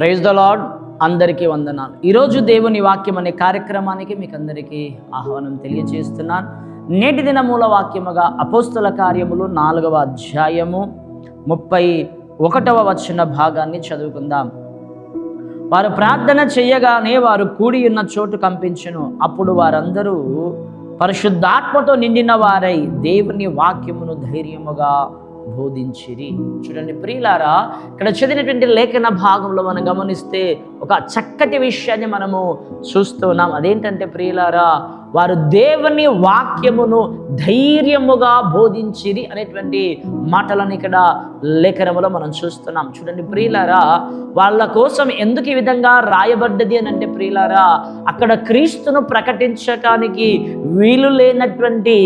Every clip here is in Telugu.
ప్రైజ్ ద లాడ్ అందరికీ వందనాలు. ఈరోజు దేవుని వాక్యం అనే కార్యక్రమానికి మీకు అందరికీ ఆహ్వానం తెలియజేస్తున్నాను. నేటి దిన మూల వాక్యముగా అపోస్తుల కార్యములు నాలుగవ అధ్యాయము ముప్పై ఒకటవ వచ్చిన భాగాన్ని చదువుకుందాం. వారు ప్రార్థన చేయగానే వారు కూడి ఉన్న చోటు కంపించను. అప్పుడు వారందరూ పరిశుద్ధాత్మతో నిండిన వారై దేవుని వాక్యమును ధైర్యముగా బోధించిరి. చూడండి ప్రియులారా ఇక్కడ చదివినటువంటి లేఖన భాగంలో మనం గమనిస్తే ఒక చక్కటి విషయాన్ని మనము చూస్తున్నాం అదేంటంటే ప్రియులారా వారు దేవుని వాక్యమును ధైర్యముగా బోధించిరి అనేటువంటి మాటలను ఇక్కడ లేఖనములో మనం చూస్తున్నాం. చూడండి ప్రియులారా వాళ్ళ కోసం ఎందుకు ఈ విధంగా రాయబడ్డది అని అంటే ప్రియులారా అక్కడ క్రీస్తును ప్రకటించటానికి వీలు లేనటువంటి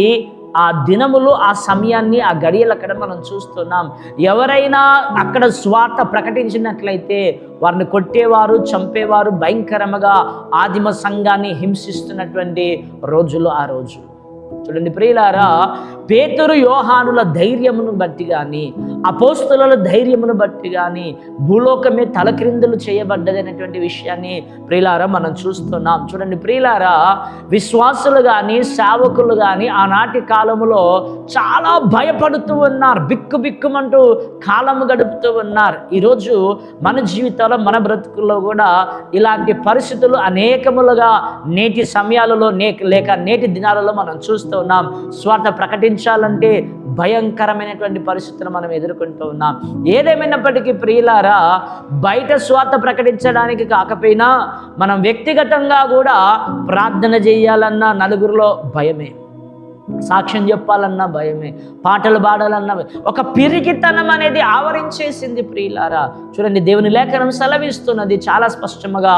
ఆ దినములు ఆ సమయాన్ని ఆ గడియలు అక్కడ మనం చూస్తున్నాం. ఎవరైనా అక్కడ స్వార్థ ప్రకటించినట్లయితే వారిని కొట్టేవారు చంపేవారు భయంకరముగా ఆదిమ సంఘాన్ని హింసిస్తున్నటువంటి రోజులు ఆ రోజు. చూడండి ప్రియులారా పేతురు యోహానుల ధైర్యమును బట్టి కానీ అపోస్తుల ధైర్యమును బట్టి కానీ భూలోకమే తలక్రిందులు చేయబడ్డది అనేటువంటి విషయాన్ని ప్రియులారా మనం చూస్తున్నాం. చూడండి ప్రియులారా విశ్వాసులు కానీ సేవకులు కానీ ఆనాటి కాలములో చాలా భయపడుతూ ఉన్నారు. బిక్కు బిక్కుమంటూ కాలము గడుపుతూ ఉన్నారు. ఈరోజు మన జీవితంలో మన బ్రతుకుల్లో కూడా ఇలాంటి పరిస్థితులు అనేకములుగా నేటి సమయాలలో నే లేక నేటి దినాలలో మనం చూస్తున్నాం స్వార్థ స్వార్థ ప్రకటించాలంటే భయంకరమైనటువంటి పరిస్థితులు మనం ఎదుర్కొంటూ ఉన్నాం. ఏదేమైనప్పటికీ ప్రియులారా బయట స్వార్థ ప్రకటించడానికి కాకపోయినా మనం వ్యక్తిగతంగా కూడా ప్రార్థన చేయాలన్న నలుగురిలో భయమే. సాక్ష్యం చెప్పాలన్నా భయమే. పాటలు పాడాలన్నా ఒక పిరికితనం అనేది ఆవరించేసింది ప్రియులారా. చూడండి దేవుని లేఖనం సెలవిస్తున్నది చాలా స్పష్టముగా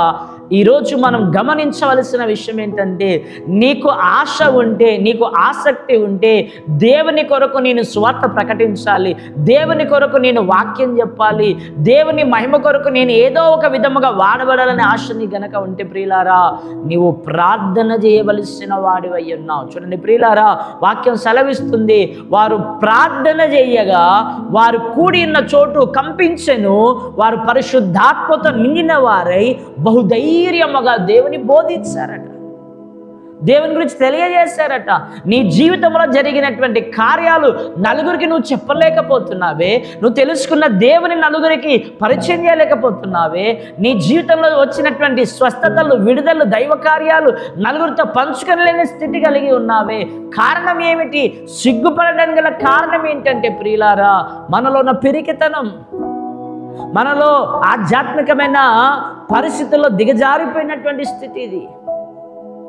ఈరోజు మనం గమనించవలసిన విషయం ఏంటంటే నీకు ఆశ ఉంటే నీకు ఆసక్తి ఉంటే దేవుని కొరకు నేను స్వార్థ ప్రకటించాలి దేవుని కొరకు నేను వాక్యం చెప్పాలి దేవుని మహిమ కొరకు నేను ఏదో ఒక విధముగా వాడబడాలనే ఆశ నీ గనక ఉంటే ప్రియులారా నీవు ప్రార్థన చేయవలసిన వాడివై ఉన్నావు. చూడండి ప్రియులారా వాక్యం సెలవిస్తుంది వారు ప్రార్థన చేయగా వారు కూడి ఉన్న చోటు కంపించెను వారు పరిశుద్ధాత్మతో నిండిన వారై బహుదై బహుధైర్యముగా దేవుని బోధించారట. దేవుని గురించి తెలియజేశారట. నీ జీవితంలో జరిగినటువంటి కార్యాలు నలుగురికి నువ్వు చెప్పలేకపోతున్నావే. నువ్వు తెలుసుకున్న దేవుని నలుగురికి పరిచయం చేయలేకపోతున్నావే. నీ జీవితంలో వచ్చినటువంటి స్వస్థతలు విడుదల దైవ కార్యాలు నలుగురితో పంచుకోలేని స్థితి కలిగి ఉన్నావే. కారణం ఏమిటి? సిగ్గుపడడానికి గల కారణం ఏంటంటే ప్రియులారా మనలో ఉన్న పిరికితనం. మనలో ఆధ్యాత్మికమైన పరిస్థితుల్లో దిగజారిపోయినటువంటి స్థితి ఇది.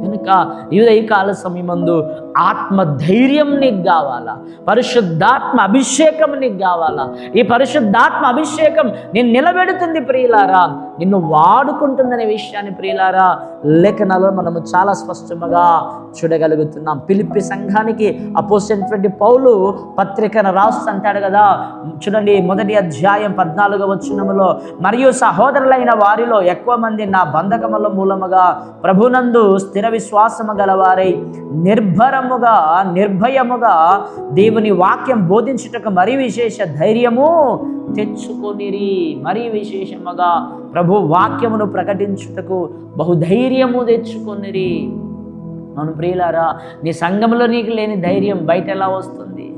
కనుక ఈ కాల సమయమందు ఆత్మ ధైర్యం నీకు కావాలా? పరిశుద్ధాత్మ అభిషేకం నీకు కావాలా? ఈ పరిశుద్ధాత్మ అభిషేకం నేను నిలబెడుతుంది ప్రియులారా. నిన్ను వాడుకుంటుందనే విషయాన్ని ప్రియులారా లేఖనాల్లో మనము చాలా స్పష్టంగా చూడగలుగుతున్నాం. పిలిపి సంఘానికి అపోసినటువంటి పౌలు పత్రికను రాస్తూ అంటాడు కదా చూడండి మొదటి అధ్యాయం పద్నాలుగవ వచనములో మరియు సహోదరులైన వారిలో ఎక్కువ మంది నా బంధకముల మూలముగా ప్రభునందు స్థిర విశ్వాసము గలవారై నిర్భరముగా నిర్భయముగా దేవుని వాక్యం బోధించుటకు మరీ విశేష ధైర్యము తెచ్చుకొనిరి. మరీ విశేషముగా ప్రభు వాక్యమును ప్రకటించుటకు బహుధైర్యము తెచ్చుకొనిరి. అవును ప్రియులారా నీ సంఘంలో నీకు లేని ధైర్యం బయట ఎలా వస్తుంది?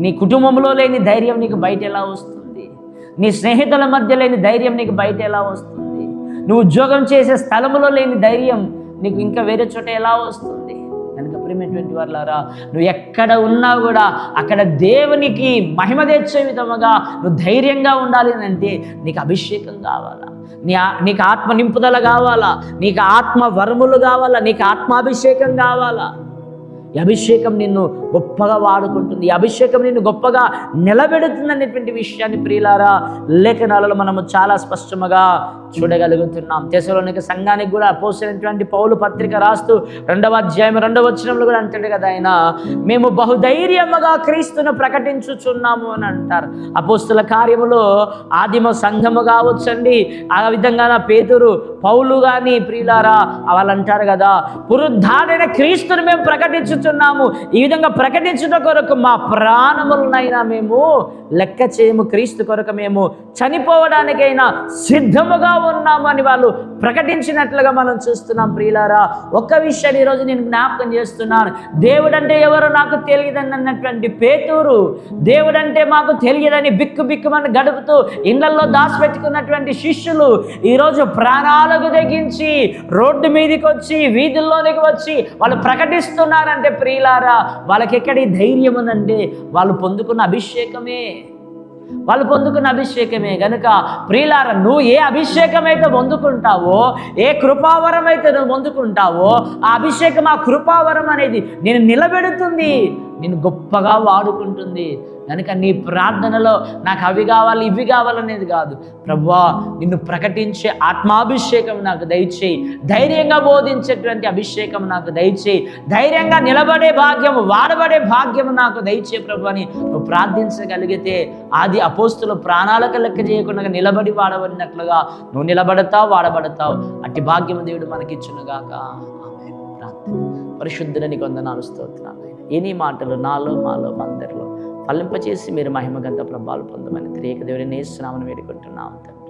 నీ కుటుంబంలో లేని ధైర్యం నీకు బయట ఎలా వస్తుంది? నీ స్నేహితుల మధ్య లేని ధైర్యం నీకు బయట ఎలా వస్తుంది? నువ్వు ఉద్యోగం చేసే స్థలంలో లేని ధైర్యం నీకు ఇంకా వేరే చోట ఎలా వస్తుంది? కనుక ప్రేమటువంటి వాళ్ళారా నువ్వు ఎక్కడ ఉన్నా కూడా అక్కడ దేవునికి మహిమ తెచ్చే విధముగా నువ్వు ధైర్యంగా ఉండాలి అంటే నీకు అభిషేకం కావాలా? నీ నీకు ఆత్మ నింపుదల కావాలా? నీకు ఆత్మ వరములు కావాలా? నీకు ఆత్మాభిషేకం కావాలా? ఈ అభిషేకం నిన్ను గొప్పగా వాడుకుంటుంది. ఈ అభిషేకం నిన్ను గొప్పగా నిలబెడుతుంది అనేటువంటి విషయాన్ని ప్రియులారా లేఖనాలలో మనము చాలా స్పష్టముగా చూడగలుగుతున్నాం. తెసలోనిక సంఘానికి కూడా పోసినటువంటి పౌలు పత్రిక రాస్తూ రెండవ అధ్యాయం రెండవ వచనంలో కూడా అంటాడు కదా ఆయన మేము బహుధైర్యముగా క్రీస్తును ప్రకటించుచున్నాము అని అంటారు. అపోస్తుల కార్యములో ఆదిమ సంఘము కావచ్చండి. ఆ విధంగా నా పేతురు పౌలు కానీ ప్రియులారా వాళ్ళు అంటారు కదా పురుద్ధాడైన క్రీస్తుని మేము ప్రకటించు ప్రకటించుచున్నాము ఈ విధంగా ప్రకటించుట కొరకు మా ప్రాణములనైనా మేము లెక్క చేయము. క్రీస్తు కొరకు మేము చనిపోవడానికైనా సిద్ధముగా ఉన్నాము అని వాళ్ళు ప్రకటించినట్లుగా మనం చూస్తున్నాం ప్రియులారా. ఒక్క విషయాన్ని ఈరోజు నేను జ్ఞాపకం చేస్తున్నాను. దేవుడంటే ఎవరో నాకు తెలియదని అన్నటువంటి పేతూరు దేవుడంటే మాకు తెలియదని బిక్కు బిక్కుమని గడుపుతూ ఇళ్ళలో దాచిపెట్టుకున్నటువంటి శిష్యులు ఈరోజు ప్రాణాలకు తెగించి రోడ్డు మీదకి వచ్చి వీధుల్లోనికి వచ్చి వాళ్ళు ప్రకటిస్తున్నారంటే ప్రియులారా వాళ్ళకి ఎక్కడి ధైర్యం ఉందంటే వాళ్ళు పొందుకున్న అభిషేకమే. వాళ్ళు పొందుకున్న అభిషేకమే. గనుక ప్రియులార నువ్వు ఏ అభిషేకం అయితే పొందుకుంటావో ఏ కృపావరం అయితే నువ్వు పొందుకుంటావో ఆ అభిషేకం ఆ కృపావరం అనేది నేను నిలబెడుతుంది. నేను గొప్పగా వాడుకుంటుంది. కనుక నీ ప్రార్థనలో నాకు అవి కావాలి ఇవి కావాలనేది కాదు. ప్రభా నిన్ను ప్రకటించే ఆత్మాభిషేకం నాకు దయచేయి. ధైర్యంగా బోధించేటువంటి అభిషేకం నాకు దయచేయి. ధైర్యంగా నిలబడే భాగ్యం వాడబడే భాగ్యం నాకు దయచే ప్రభు అని నువ్వు ప్రార్థించగలిగితే ఆది అపోస్తుల ప్రాణాలకు లెక్క చేయకుండా నిలబడి వాడబడినట్లుగా నువ్వు నిలబడతావు వాడబడతావు. అట్టి భాగ్యం దేవుడు మనకిచ్చునుగాక. ఆమె ప్రార్థన. పరిశుద్ధులని కొందనాలు స్తోత్రాలు. ఎన్ని మాటలు నాలో మాలో మందరిలో ఫలింపచేసి మీరు మహిమగంత ప్రభావాలు పొందమని త్రియక దేవుని నేస్తున్నామని వేడుకుంటున్నాం తండ్రి.